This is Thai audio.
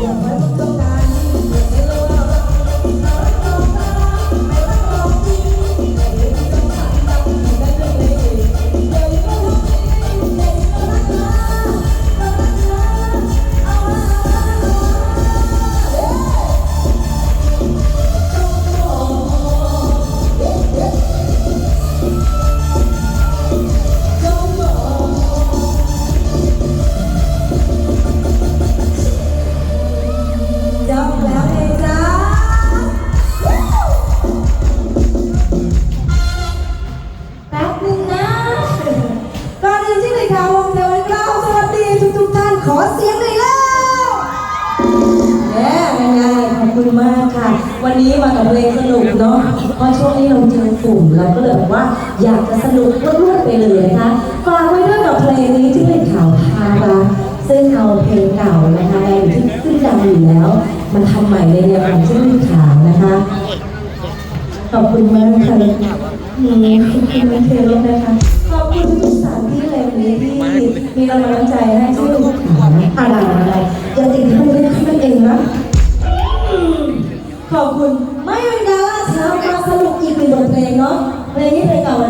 I Yeah, I'm เสียงหน่อยแล้วแหม่เป็นไงขอบคุณมากค่ะ วันนี้มากับเพลงสนุกเนาะ เพราะช่วงนี้เราเจอกลุ่มเราก็เลยแบบว่าอยากจะสนุกรวดๆไปเลยนะคะฝากไว้ด้วยกับเพลงนี้ที่เป็นข่าวพาราซึ่งเอาเพลงเก่านะคะในที่ขึ้นดังอยู่แล้ว มันทำใหม่ในแนวของชื่อขาวนะคะ ขอบคุณมากค่ะอืมขอบคุณมากเลยนะคะ ขอบคุณทุกสถานที่เลยวันนี้ที่มีกำลังใจให้ช่ว นี่เพลงเก่าอะช่ว